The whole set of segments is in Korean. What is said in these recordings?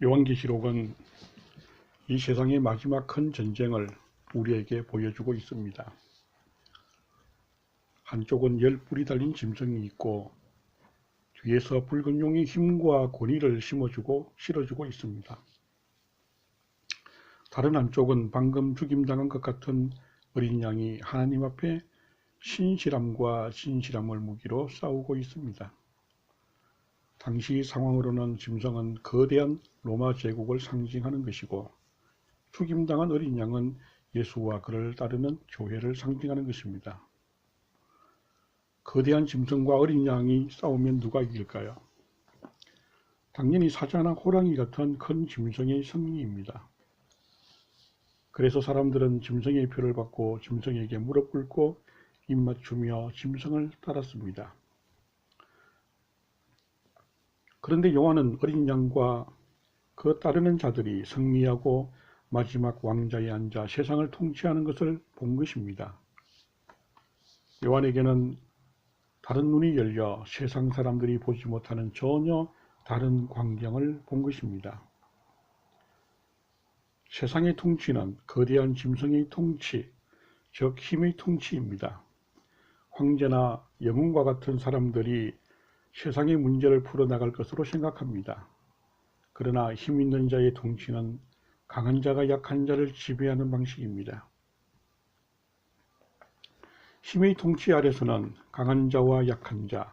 요한계시록은 이 세상의 마지막 큰 전쟁을 우리에게 보여주고 있습니다. 한쪽은 열 뿔이 달린 짐승이 있고 뒤에서 붉은 용이 힘과 권위를 심어주고 실어주고 있습니다. 다른 한쪽은 방금 죽임당한 것 같은 어린 양이 하나님 앞에 신실함과 진실함을 무기로 싸우고 있습니다. 당시 상황으로는 짐승은 거대한 로마 제국을 상징하는 것이고 죽임당한 어린 양은 예수와 그를 따르는 교회를 상징하는 것입니다. 거대한 짐승과 어린 양이 싸우면 누가 이길까요? 당연히 사자나 호랑이 같은 큰 짐승의 승리입니다. 그래서 사람들은 짐승의 표를 받고 짐승에게 무릎 꿇고 입맞추며 짐승을 따랐습니다. 그런데 요한은 어린 양과 그 따르는 자들이 승리하고 마지막 왕자에 앉아 세상을 통치하는 것을 본 것입니다. 요한에게는 다른 눈이 열려 세상 사람들이 보지 못하는 전혀 다른 광경을 본 것입니다. 세상의 통치는 거대한 짐승의 통치, 즉 힘의 통치입니다. 황제나 영웅과 같은 사람들이 세상의 문제를 풀어나갈 것으로 생각합니다. 그러나 힘 있는 자의 통치는 강한 자가 약한 자를 지배하는 방식입니다. 힘의 통치 아래서는 강한 자와 약한 자,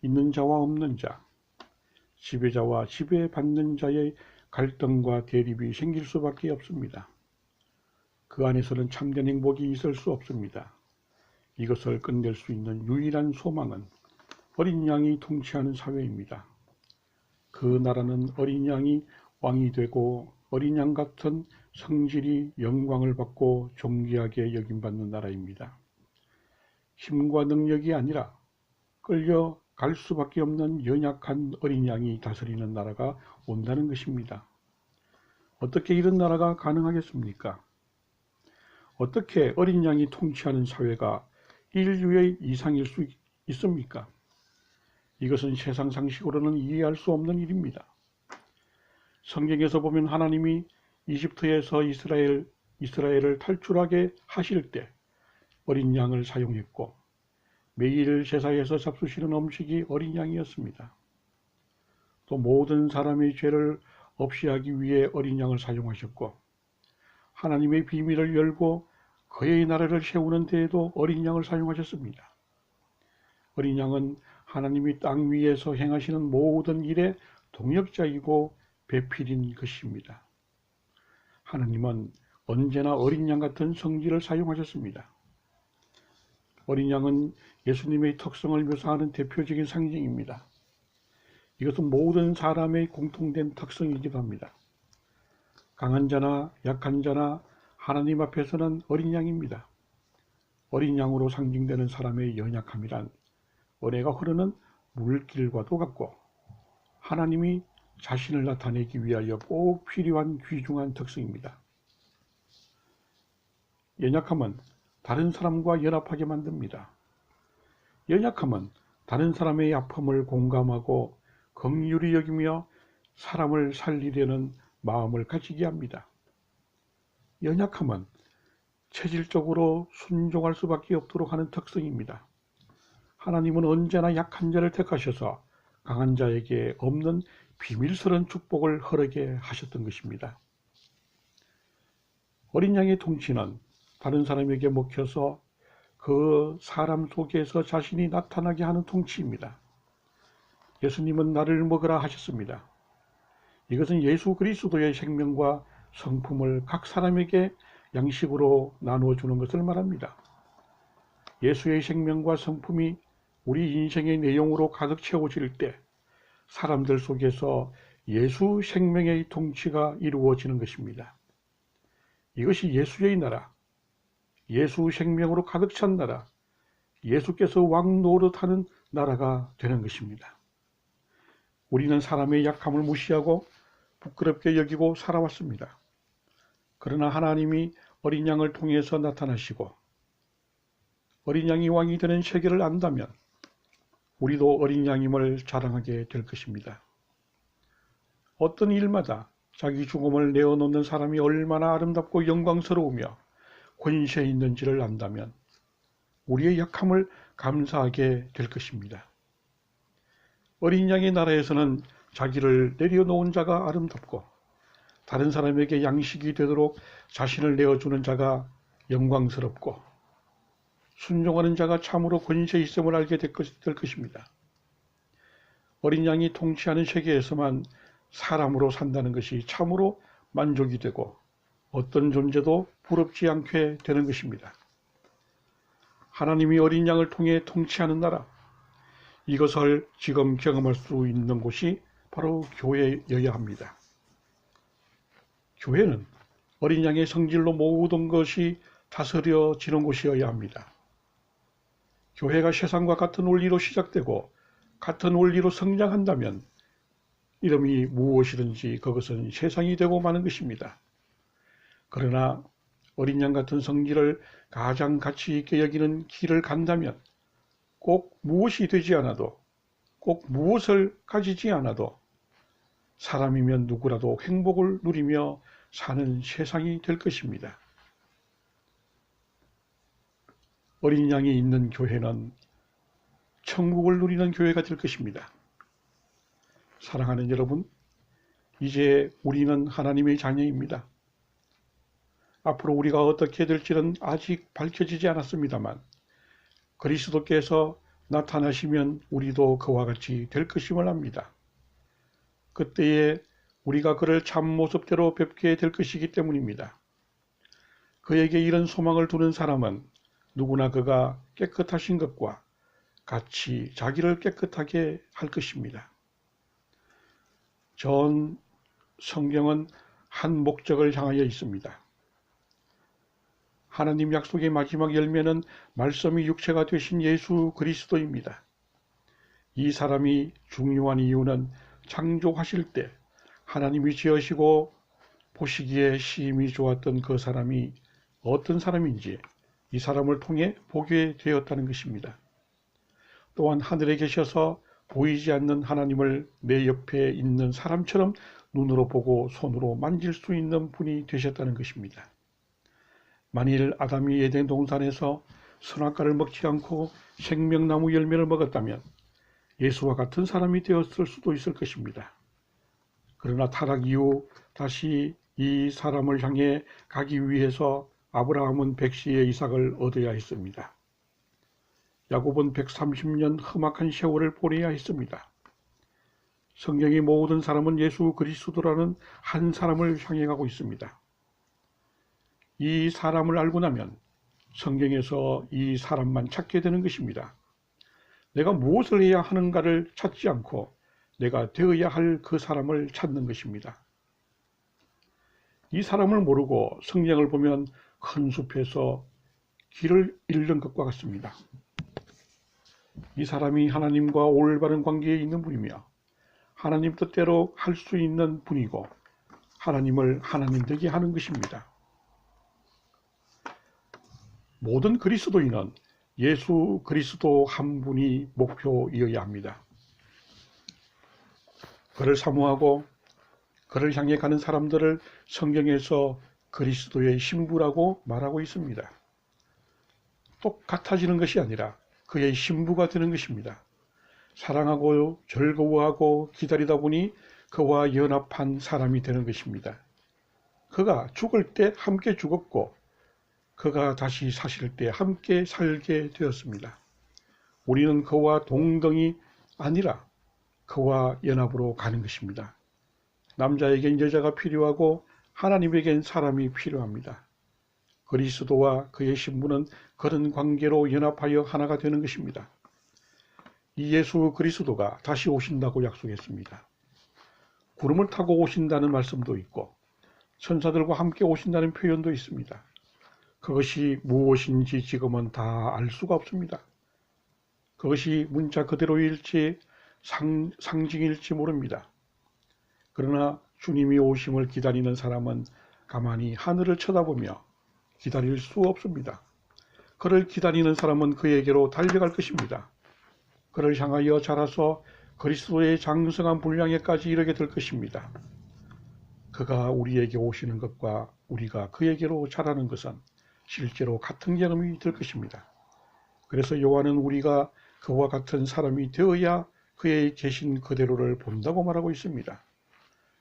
있는 자와 없는 자, 지배자와 지배받는 자의 갈등과 대립이 생길 수밖에 없습니다. 그 안에서는 참된 행복이 있을 수 없습니다. 이것을 끝낼 수 있는 유일한 소망은 어린 양이 통치하는 사회입니다. 그 나라는 어린 양이 왕이 되고 어린 양 같은 성질이 영광을 받고 존귀하게 여김받는 나라입니다. 힘과 능력이 아니라 끌려갈 수밖에 없는 연약한 어린 양이 다스리는 나라가 온다는 것입니다. 어떻게 이런 나라가 가능하겠습니까? 어떻게 어린 양이 통치하는 사회가 인류의 이상일 수 있습니까? 이것은 세상 상식으로는 이해할 수 없는 일입니다. 성경에서 보면 하나님이 이집트에서 이스라엘, 이스라엘을 탈출하게 하실 때 어린 양을 사용했고 매일 제사에서 잡수시는 음식이 어린 양이었습니다. 또 모든 사람의 죄를 없이 하기 위해 어린 양을 사용하셨고 하나님의 비밀을 열고 그의 나라를 세우는 데에도 어린 양을 사용하셨습니다. 어린 양은 하나님이 땅 위에서 행하시는 모든 일의 동역자이고 배필인 것입니다. 하나님은 언제나 어린 양 같은 성질을 사용하셨습니다. 어린 양은 예수님의 특성을 묘사하는 대표적인 상징입니다. 이것은 모든 사람의 공통된 특성이기도 합니다. 강한 자나 약한 자나 하나님 앞에서는 어린 양입니다. 어린 양으로 상징되는 사람의 연약함이란 은혜가 흐르는 물길과도 같고 하나님이 자신을 나타내기 위하여 꼭 필요한 귀중한 특성입니다. 연약함은 다른 사람과 연합하게 만듭니다. 연약함은 다른 사람의 아픔을 공감하고 긍휼히 여기며 사람을 살리려는 마음을 가지게 합니다. 연약함은 체질적으로 순종할 수밖에 없도록 하는 특성입니다. 하나님은 언제나 약한 자를 택하셔서 강한 자에게 없는 비밀스러운 축복을 허락게 하셨던 것입니다. 어린 양의 통치는 다른 사람에게 먹혀서 그 사람 속에서 자신이 나타나게 하는 통치입니다. 예수님은 나를 먹으라 하셨습니다. 이것은 예수 그리스도의 생명과 성품을 각 사람에게 양식으로 나누어 주는 것을 말합니다. 예수의 생명과 성품이 우리 인생의 내용으로 가득 채워질 때 사람들 속에서 예수 생명의 통치가 이루어지는 것입니다. 이것이 예수의 나라, 예수 생명으로 가득 찬 나라, 예수께서 왕 노릇하는 나라가 되는 것입니다. 우리는 사람의 약함을 무시하고 부끄럽게 여기고 살아왔습니다. 그러나 하나님이 어린 양을 통해서 나타나시고 어린 양이 왕이 되는 세계를 안다면 우리도 어린 양임을 자랑하게 될 것입니다. 어떤 일마다 자기 죽음을 내어놓는 사람이 얼마나 아름답고 영광스러우며 권세 있는지를 안다면 우리의 약함을 감사하게 될 것입니다. 어린 양의 나라에서는 자기를 내려놓은 자가 아름답고 다른 사람에게 양식이 되도록 자신을 내어주는 자가 영광스럽고 순종하는 자가 참으로 권세 있음을 알게 될, 것, 될 것입니다. 어린 양이 통치하는 세계에서만 사람으로 산다는 것이 참으로 만족이 되고 어떤 존재도 부럽지 않게 되는 것입니다. 하나님이 어린 양을 통해 통치하는 나라, 이것을 지금 경험할 수 있는 곳이 바로 교회여야 합니다. 교회는 어린 양의 성질로 모든 것이 다스려지는 곳이어야 합니다. 교회가 세상과 같은 원리로 시작되고 같은 원리로 성장한다면 이름이 무엇이든지 그것은 세상이 되고 마는 것입니다. 그러나 어린 양 같은 성질을 가장 가치 있게 여기는 길을 간다면 꼭 무엇이 되지 않아도 꼭 무엇을 가지지 않아도 사람이면 누구라도 행복을 누리며 사는 세상이 될 것입니다. 어린 양이 있는 교회는 천국을 누리는 교회가 될 것입니다. 사랑하는 여러분, 이제 우리는 하나님의 자녀입니다. 앞으로 우리가 어떻게 될지는 아직 밝혀지지 않았습니다만, 그리스도께서 나타나시면 우리도 그와 같이 될 것임을 압니다. 그때에 우리가 그를 참 모습대로 뵙게 될 것이기 때문입니다. 그에게 이런 소망을 두는 사람은 누구나 그가 깨끗하신 것과 같이 자기를 깨끗하게 할 것입니다. 전 성경은 한 목적을 향하여 있습니다. 하나님 약속의 마지막 열매는 말씀이 육체가 되신 예수 그리스도입니다. 이 사람이 중요한 이유는 창조하실 때 하나님이 지으시고 보시기에 심히 좋았던 그 사람이 어떤 사람인지 이 사람을 통해 보게 되었다는 것입니다. 또한 하늘에 계셔서 보이지 않는 하나님을 내 옆에 있는 사람처럼 눈으로 보고 손으로 만질 수 있는 분이 되셨다는 것입니다. 만일 아담이 에덴 동산에서 선악과를 먹지 않고 생명나무 열매를 먹었다면 예수와 같은 사람이 되었을 수도 있을 것입니다. 그러나 타락 이후 다시 이 사람을 향해 가기 위해서 아브라함은 백시의 이삭을 얻어야 했습니다. 야곱은 130년 험악한 세월을 보내야 했습니다. 성경의 모든 사람은 예수 그리스도라는 한 사람을 향해 가고 있습니다. 이 사람을 알고 나면 성경에서 이 사람만 찾게 되는 것입니다. 내가 무엇을 해야 하는가를 찾지 않고 내가 되어야 할 그 사람을 찾는 것입니다. 이 사람을 모르고 성경을 보면 큰 숲에서 길을 잃는 것과 같습니다. 이 사람이 하나님과 올바른 관계에 있는 분이며 하나님 뜻대로 할 수 있는 분이고 하나님을 하나님 되게 하는 것입니다. 모든 그리스도인은 예수 그리스도 한 분이 목표이어야 합니다. 그를 사모하고 그를 향해 가는 사람들을 성경에서 그리스도의 신부라고 말하고 있습니다. 똑같아지는 것이 아니라 그의 신부가 되는 것입니다. 사랑하고 즐거워하고 기다리다 보니 그와 연합한 사람이 되는 것입니다. 그가 죽을 때 함께 죽었고 그가 다시 사실 때 함께 살게 되었습니다. 우리는 그와 동등이 아니라 그와 연합으로 가는 것입니다. 남자에겐 여자가 필요하고 하나님에겐 사람이 필요합니다. 그리스도와 그의 신부는 그런 관계로 연합하여 하나가 되는 것입니다. 이 예수 그리스도가 다시 오신다고 약속했습니다. 구름을 타고 오신다는 말씀도 있고 천사들과 함께 오신다는 표현도 있습니다. 그것이 무엇인지 지금은 다 알 수가 없습니다. 그것이 문자 그대로일지 상, 상징일지 모릅니다. 그러나 주님이 오심을 기다리는 사람은 가만히 하늘을 쳐다보며 기다릴 수 없습니다. 그를 기다리는 사람은 그에게로 달려갈 것입니다. 그를 향하여 자라서 그리스도의 장성한 분량에까지 이르게 될 것입니다. 그가 우리에게 오시는 것과 우리가 그에게로 자라는 것은 실제로 같은 경험이 될 것입니다. 그래서 요한은 우리가 그와 같은 사람이 되어야 그의 계신 그대로를 본다고 말하고 있습니다.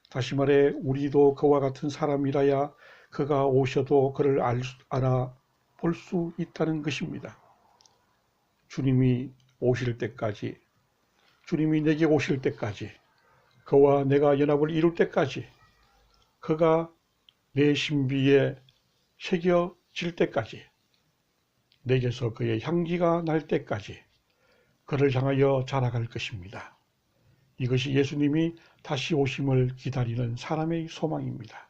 다시 말해 우리도 그와 같은 사람이라야 그가 오셔도 그를 알, 아볼 수 있다는 것입니다. 주님이 오실 때까지 주님이 내게 오실 때까지 그와 내가 연합을 이룰 때까지 그가 내 신비에 새겨질 때까지 내게서 그의 향기가 날 때까지 그를 향하여 자라갈 것입니다. 이것이 예수님이 다시 오심을 기다리는 사람의 소망입니다.